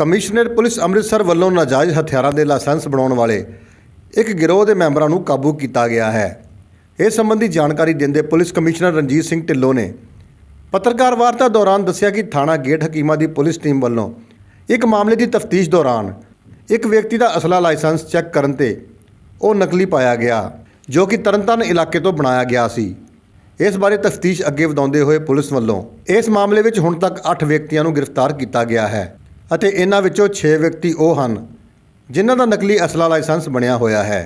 Commissioner police Amritsar ਵੱਲੋਂ ਨਾਜਾਇਜ਼ ਹਥਿਆਰਾਂ ਦੇ ਲਾਇਸੈਂਸ ਬਣਾਉਣ ਵਾਲੇ ਇੱਕ ਗਿਰੋਹ ਦੇ ਮੈਂਬਰਾਂ ਨੂੰ ਕਾਬੂ ਕੀਤਾ ਗਿਆ ਹੈ। ਇਸ ਸੰਬੰਧੀ ਜਾਣਕਾਰੀ ਦਿੰਦੇ ਪੁਲਿਸ ਕਮਿਸ਼ਨਰ ਰਣਜੀਤ ਸਿੰਘ ਢਿੱਲੋਂ ਨੇ ਪੱਤਰਕਾਰ ਵਾਰਤਾ ਦੌਰਾਨ ਦੱਸਿਆ ਕਿ ਥਾਣਾ ਗੇਟ ਹਕੀਮਾ ਦੀ ਪੁਲਿਸ ਟੀਮ ਵੱਲੋਂ ਇੱਕ ਮਾਮਲੇ ਦੀ ਤਫਤੀਸ਼ ਦੌਰਾਨ ਇੱਕ ਵਿਅਕਤੀ ਦਾ ਅਸਲਾ ਲਾਇਸੈਂਸ ਚੈੱਕ ਕਰਨ ਤੇ ਉਹ ਨਕਲੀ ਪਾਇਆ ਗਿਆ, ਜੋ ਕਿ ਤਰਨਤਾਰਨ ਇਲਾਕੇ ਤੋਂ ਬਣਾਇਆ ਗਿਆ ਸੀ। ਇਸ ਬਾਰੇ ਤਫਤੀਸ਼ ਅੱਗੇ ਵਧਾਉਂਦੇ ਹੋਏ ਪੁਲਿਸ ਵੱਲੋਂ ਇਸ ਮਾਮਲੇ ਵਿੱਚ ਹੁਣ ਤੱਕ 8 ਵਿਅਕਤੀਆਂ ਨੂੰ ਗ੍ਰਿਫਤਾਰ ਕੀਤਾ ਗਿਆ ਹੈ। ਅਤੇ ਇਹਨਾਂ ਵਿੱਚੋਂ 6 ਵਿਅਕਤੀ ਉਹ ਹਨ, ਜਿਨ੍ਹਾਂ ਦਾ ਨਕਲੀ ਅਸਲਾ ਲਾਇਸੈਂਸ ਬਣਿਆ ਹੋਇਆ ਹੈ।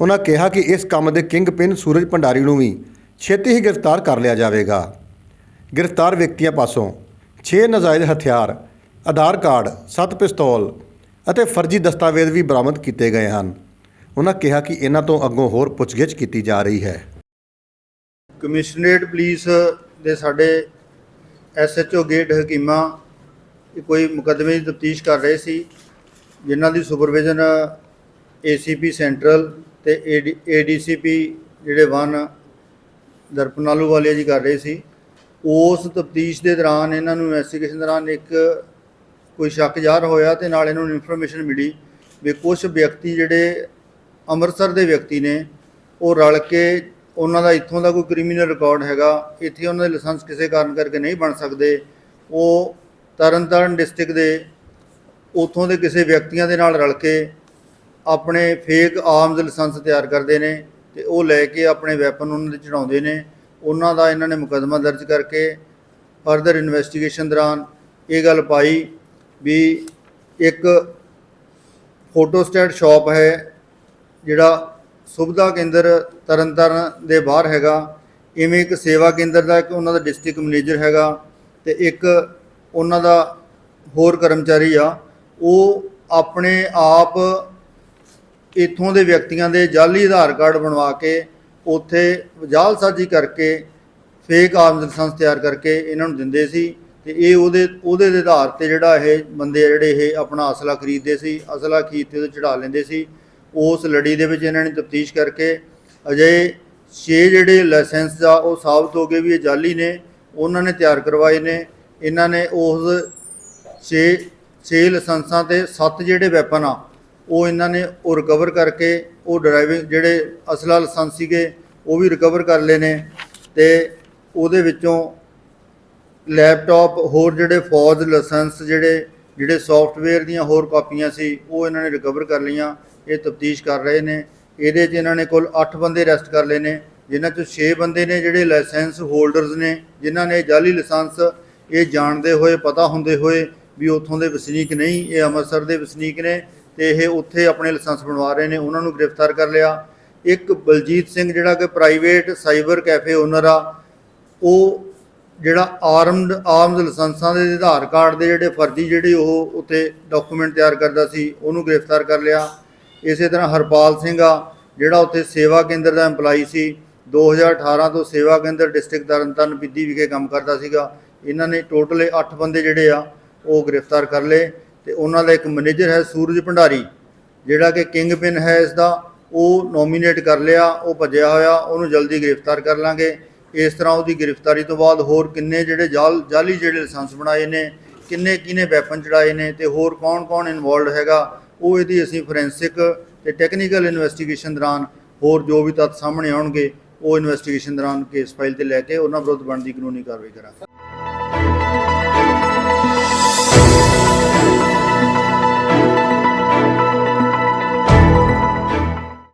ਉਹਨਾਂ ਕਿਹਾ ਕਿ ਇਸ ਕੰਮ ਦੇ ਕਿੰਗ ਪਿੰਨ ਸੂਰਜ ਭੰਡਾਰੀ ਨੂੰ ਵੀ ਛੇਤੀ ਹੀ ਗ੍ਰਿਫਤਾਰ ਕਰ ਲਿਆ ਜਾਵੇਗਾ। ਗ੍ਰਿਫਤਾਰ ਵਿਅਕਤੀਆਂ ਪਾਸੋਂ 6 ਨਜਾਇਜ਼ ਹਥਿਆਰ, ਆਧਾਰ ਕਾਰਡ 7 ਪਿਸਤੌਲ ਅਤੇ ਫਰਜ਼ੀ ਦਸਤਾਵੇਜ਼ ਵੀ ਬਰਾਮਦ ਕੀਤੇ ਗਏ ਹਨ। ਉਹਨਾਂ ਕਿਹਾ ਕਿ ਇਹਨਾਂ ਤੋਂ ਅੱਗੋਂ ਹੋਰ ਪੁੱਛਗਿੱਛ ਕੀਤੀ ਜਾ ਰਹੀ ਹੈ। ਕਮਿਸ਼ਨਰੇਟ ਪੁਲਿਸ ਦੇ ਸਾਡੇ ਐਸਐਚਓ ਗੇਟ ਹਕੀਮਾ ਇਹ ਕੋਈ ਮੁਕੱਦਮੇ ਦੀ ਤਫਤੀਸ਼ ਕਰ ਰਹੇ ਸੀ, ਜਿਨ੍ਹਾਂ ਦੀ ਸੁਪਰਵਿਜ਼ਨ ਏਸੀਪੀ ਸੈਂਟਰਲ ਤੇ ਏਡੀਸੀਪੀ ਜਿਹੜੇ ਵਨ ਦਰਪਨਾਲੂ ਵਾਲੇ ਜੀ ਕਰ ਰਹੇ ਸੀ, ਉਸ ਤਫਤੀਸ਼ ਦੇ ਦੌਰਾਨ ਇਹਨਾਂ ਨੂੰ ਇਨਵੈਸਟੀਗੇਸ਼ਨ ਦੌਰਾਨ ਇੱਕ ਕੋਈ ਸ਼ੱਕ ਜ਼ਾਹਰ ਹੋਇਆ ਤੇ ਨਾਲ ਇਹਨਾਂ ਨੂੰ ਇਨਫੋਰਮੇਸ਼ਨ ਮਿਲੀ ਵੀ ਕੁਝ ਵਿਅਕਤੀ ਜਿਹੜੇ ਅੰਮ੍ਰਿਤਸਰ ਦੇ ਵਿਅਕਤੀ ਨੇ, ਉਹ ਰਲ ਕੇ ਉਹਨਾਂ ਦਾ ਇੱਥੋਂ ਦਾ ਕੋਈ ਕ੍ਰਿਮੀਨਲ ਰਿਕਾਰਡ ਹੈਗਾ, ਇੱਥੇ ਉਹਨਾਂ ਦੇ ਲਾਇਸੈਂਸ ਕਿਸੇ ਕਾਰਨ ਕਰਕੇ ਨਹੀਂ ਬਣ ਸਕਦੇ, ਉਹ ਤਰਨਤਾਰਨ ਡਿਸਟ੍ਰਿਕਟ ਦੇ ਉਥੋਂ ਦੇ ਕਿਸੇ ਵਿਅਕਤੀਆਂ ਦੇ ਨਾਲ ਰਲ ਕੇ ਆਪਣੇ ਫੇਕ ਆਰਮਸ ਲਾਇਸੈਂਸ ਤਿਆਰ ਕਰਦੇ ਨੇ ਤੇ ਉਹ ਲੈ ਕੇ ਆਪਣੇ ਵੈਪਨ ਉਹਨਾਂ ਦੇ ਚੜਾਉਂਦੇ ਨੇ। ਉਹਨਾਂ ਦਾ ਇਹਨਾਂ ਨੇ ਮੁਕੱਦਮਾ ਦਰਜ ਕਰਕੇ ਫਰਦਰ ਇਨਵੈਸਟੀਗੇਸ਼ਨ ਦੌਰਾਨ ਇਹ ਗੱਲ ਪਾਈ ਵੀ ਇੱਕ ਫੋਟੋਸਟੇਟ ਸ਼ਾਪ ਹੈ ਜਿਹੜਾ ਸੁਵਿਧਾ ਕੇਂਦਰ ਤਰਨਤਾਰਨ ਦੇ ਬਾਹਰ ਹੈਗਾ। ਇਵੇਂ ਇੱਕ ਸੇਵਾ ਕੇਂਦਰ ਦਾ ਇੱਕ ਉਹਨਾਂ ਦਾ ਡਿਸਟ੍ਰਿਕਟ ਮੈਨੇਜਰ ਹੈਗਾ ਤੇ ਇੱਕ ਉਹਨਾਂ ਦਾ ਹੋਰ ਕਰਮਚਾਰੀ ਆ, ਉਹ ਆਪਣੇ ਆਪ ਇੱਥੋਂ ਦੇ ਵਿਅਕਤੀਆਂ ਦੇ ਜਾਲੀ ਆਧਾਰ ਕਾਰਡ ਬਣਵਾ ਕੇ ਉੱਥੇ ਜਾਲਸਾਜ਼ੀ ਕਰਕੇ ਫੇਕ ਆਰਮਸ ਲਾਇਸੈਂਸ ਤਿਆਰ ਕਰਕੇ ਇਹਨਾਂ ਨੂੰ ਦਿੰਦੇ ਸੀ ਤੇ ਇਹ ਉਹਦੇ ਉਹਦੇ ਦੇ ਆਧਾਰ ਤੇ ਜਿਹੜਾ ਇਹ ਬੰਦੇ ਆ ਜਿਹੜੇ ਇਹ ਆਪਣਾ ਅਸਲਾ ਖਰੀਦਦੇ ਸੀ, ਅਸਲਾ ਖਰੀਦ ਤੇ ਉਹਦੇ ਚੜਾ ਲੈਂਦੇ ਸੀ, ਉਸ ਲੜੀ ਦੇ ਵਿੱਚ ਇਹਨਾਂ ਨੇ ਤਫਤੀਸ਼ ਕਰਕੇ ਅਜੇ 6 ਜਿਹੜੇ ਲਾਇਸੈਂਸ ਆ ਉਹ ਸਾਬਤ ਹੋ ਗਏ ਵੀ ਇਹ ਜਾਲੀ ਨੇ, ਉਹਨਾਂ ਨੇ ਤਿਆਰ ਕਰਵਾਏ ਨੇ ਇਹਨਾਂ ਨੇ ਉਸ 6 6 ਲਾਇਸੈਂਸਾਂ ਤੇ 7 ਜਿਹੜੇ ਵੈਪਨ ਆ, ਉਹ ਇਹਨਾਂ ਨੇ ਉਹ ਰਿਕਵਰ ਕਰਕੇ ਉਹ ਡਰਾਈਵਿੰਗ ਜਿਹੜੇ ਅਸਲਾ ਲਾਇਸੈਂਸ ਸੀਗੇ, ਉਹ ਵੀ ਰਿਕਵਰ ਕਰ ਲਏ ਨੇ ਤੇ ਉਹਦੇ ਵਿੱਚੋਂ ਲੈਪਟਾਪ ਹੋਰ ਜਿਹੜੇ ਫੌਜ ਲਾਇਸੈਂਸ ਜਿਹੜੇ ਜਿਹੜੇ ਸੌਫਟਵੇਅਰ ਦੀਆਂ ਹੋਰ ਕਾਪੀਆਂ ਸੀ, ਉਹ ਇਹਨਾਂ ਨੇ ਰਿਕਵਰ ਕਰ ਲਈਆਂ, ਇਹ ਤਫਤੀਸ਼ ਕਰ ਰਹੇ ਨੇ। ਇਹਦੇ 'ਚ ਇਹਨਾਂ ਨੇ ਕੁੱਲ 8 ਬੰਦੇ ਅਰੈਸਟ ਕਰ ਲਏ ਨੇ, ਜਿਨ੍ਹਾਂ 'ਚੋਂ 6 ਬੰਦੇ ਨੇ ਜਿਹੜੇ ਲਾਇਸੈਂਸ ਹੋਲਡਰਸ ਨੇ, ਜਿਨ੍ਹਾਂ ਨੇ ਜਾਲੀ ਲਾਇਸੈਂਸ ਇਹ ਜਾਣਦੇ ਹੋਏ, ਪਤਾ ਹੁੰਦੇ ਹੋਏ ਵੀ ਉੱਥੋਂ ਦੇ ਵਸਨੀਕ ਨਹੀਂ, ਇਹ ਅੰਮ੍ਰਿਤਸਰ ਦੇ ਵਸਨੀਕ ਨੇ ਤੇ ਇਹ ਉੱਥੇ ਆਪਣੇ ਲਾਇਸੈਂਸ ਬਣਵਾ ਰਹੇ ਨੇ, ਉਹਨਾਂ ਨੂੰ ਗ੍ਰਿਫਤਾਰ ਕਰ ਲਿਆ। ਇੱਕ ਬਲਜੀਤ ਸਿੰਘ ਜਿਹੜਾ ਕਿ ਪ੍ਰਾਈਵੇਟ ਸਾਈਬਰ ਕੈਫੇ ਓਨਰ ਆ, ਉਹ ਜਿਹੜਾ ਆਰਮਡ, ਆਰਮਸ ਲਾਇਸੈਂਸਾਂ ਦੇ ਆਧਾਰ ਕਾਰਡ ਦੇ ਜਿਹੜੇ ਫਰਜ਼ੀ ਜਿਹੜੇ ਉਹ ਉੱਤੇ ਡਾਕੂਮੈਂਟ ਤਿਆਰ ਕਰਦਾ ਸੀ, ਉਹਨੂੰ ਗ੍ਰਿਫਤਾਰ ਕਰ ਲਿਆ। ਇਸੇ ਤਰ੍ਹਾਂ ਹਰਪਾਲ ਸਿੰਘ ਆ, ਜਿਹੜਾ ਉੱਥੇ ਸੇਵਾ ਕੇਂਦਰ ਦਾ EMPLOYE ਸੀ 2018 ਤੋਂ ਸੇਵਾ ਕੇਂਦਰ ਡਿਸਟ੍ਰਿਕਟ ਤਰਨਤਾਰਨ ਬਿੱਦੀ ਵਿਖੇ ਕੰਮ ਕਰਦਾ ਸੀਗਾ। ਇਹਨਾਂ ਨੇ ਟੋਟਲ 8 ਬੰਦੇ ਜਿਹੜੇ ਆ, ਉਹ ਗ੍ਰਿਫਤਾਰ ਕਰ ਲਏ ਤੇ ਉਹਨਾਂ ਦਾ ਇੱਕ ਮੈਨੇਜਰ ਹੈ ਸੂਰਜ ਭੰਡਾਰੀ, ਜਿਹੜਾ ਕਿ ਕਿੰਗ ਪਿਨ ਹੈ ਇਸ ਦਾ ਉਹ ਨੋਮੀਨੇਟ ਕਰ ਲਿਆ, ਉਹ ਭੱਜਿਆ ਹੋਇਆ, ਉਹਨੂੰ ਜਲਦੀ ਗ੍ਰਿਫਤਾਰ ਕਰ ਲਾਂਗੇ। ਇਸ ਤਰ੍ਹਾਂ ਉਹਦੀ ਗ੍ਰਿਫਤਾਰੀ ਤੋਂ ਬਾਅਦ ਹੋਰ ਕਿੰਨੇ ਜਿਹੜੇ ਜਾਲ, ਜਾਲੀ ਜਿਹੜੇ ਲਾਇਸੈਂਸ ਬਣਾਏ ਨੇ, ਕਿੰਨੇ ਕਿਹਨੇ ਵੈਪਨ ਚੜਾਏ ਨੇ ਤੇ ਹੋਰ ਕੌਣ-ਕੌਣ ਇਨਵੋਲਡ ਹੈਗਾ, ਉਹ ਇਹਦੀ ਅਸੀਂ ਫੋਰੈਂਸਿਕ ਤੇ ਟੈਕਨੀਕਲ ਇਨਵੈਸਟੀਗੇਸ਼ਨ ਦੌਰਾਨ ਹੋਰ ਜੋ ਵੀ ਤੱਥ ਸਾਹਮਣੇ ਆਉਣਗੇ, ਉਹ ਇਨਵੈਸਟੀਗੇਸ਼ਨ ਦੌਰਾਨ ਕੇਸ ਫਾਈਲ ਤੇ ਲੈ ਕੇ ਉਹਨਾਂ ਵਿਰੁੱਧ ਬਣਦੀ ਕਾਨੂੰਨੀ ਕਾਰਵਾਈ ਕਰਾਂਗੇ।